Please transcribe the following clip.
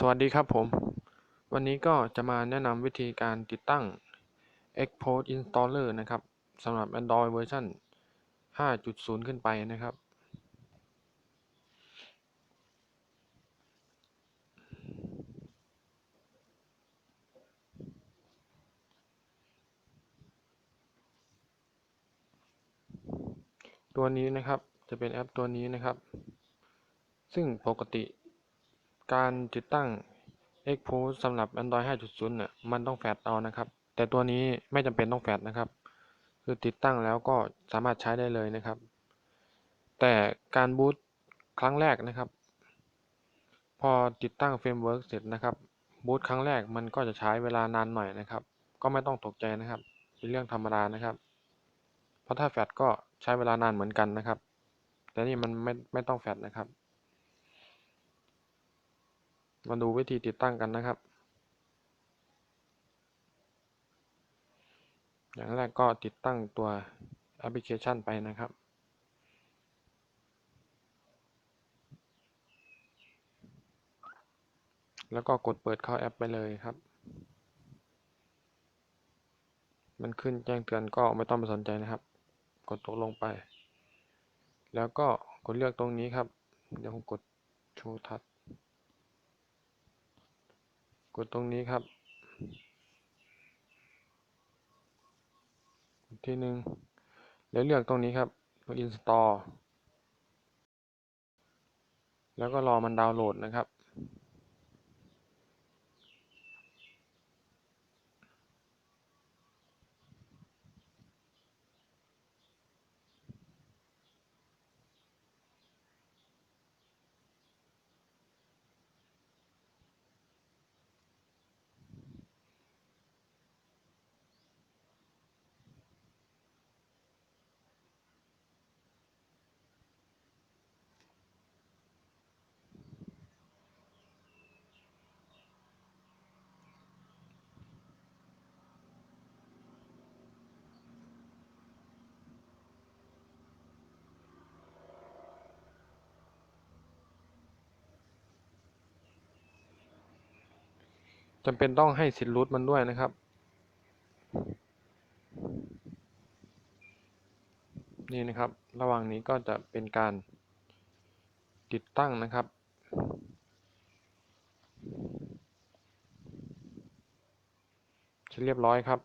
สวัสดีครับผม วันนี้ก็จะมาแนะนำวิธีการติดตั้ง Xcode Installer นะครับสำหรับ Android เวอร์ชัน5.0 ขึ้นไปนะครับ ตัวนี้นะครับจะเป็นแอปตัวนี้นะครับ ซึ่งปกติ การติดตั้ง Xcode สำหรับ Android 5.0เนี่ยมันต้องแฟลชเอานะครับ แต่ตัวนี้ไม่จำเป็นต้องแฟลชนะครับ คือติดตั้งแล้วก็สามารถใช้ได้เลยนะครับ แต่การบูตครั้งแรกนะครับ พอติดตั้งเฟรมเวิร์กเสร็จนะครับบูตครั้งแรกมันก็จะใช้เวลานานหน่อยนะครับ ก็ไม่ต้องตกใจนะครับ เป็นเรื่องธรรมดานะครับ เพราะถ้าแฟลชก็ใช้เวลานานเหมือนกันนะครับ แต่นี่มันไม่ไม่ต้องแฟลชนะครับ มาดูวิธีติดตั้งกันนะครับ อย่างแรกก็ติดตั้งตัวแอปพลิเคชันไปนะครับแล้วก็กดเปิดเข้าแอปไปเลยครับ มันขึ้นแจ้งเตือนก็ไม่ต้องไปสนใจนะครับ กดตกลงไป แล้วก็กดเลือกตรงนี้ครับ เดี๋ยวผมกดโชว์ทัชก ดตรงนี้ครับอีกทีหนึ่งแล้วเลือกตรงนี้ครับตัว install แล้วก็รอมันดาวน์โหลดนะครับ จำเป็นต้องให้สิทธิ์รูทมันด้วยนะครับ นี่นะครับ ระหว่างนี้ก็จะเป็นการติดตั้งนะครับเสร็จเรียบร้อยครับ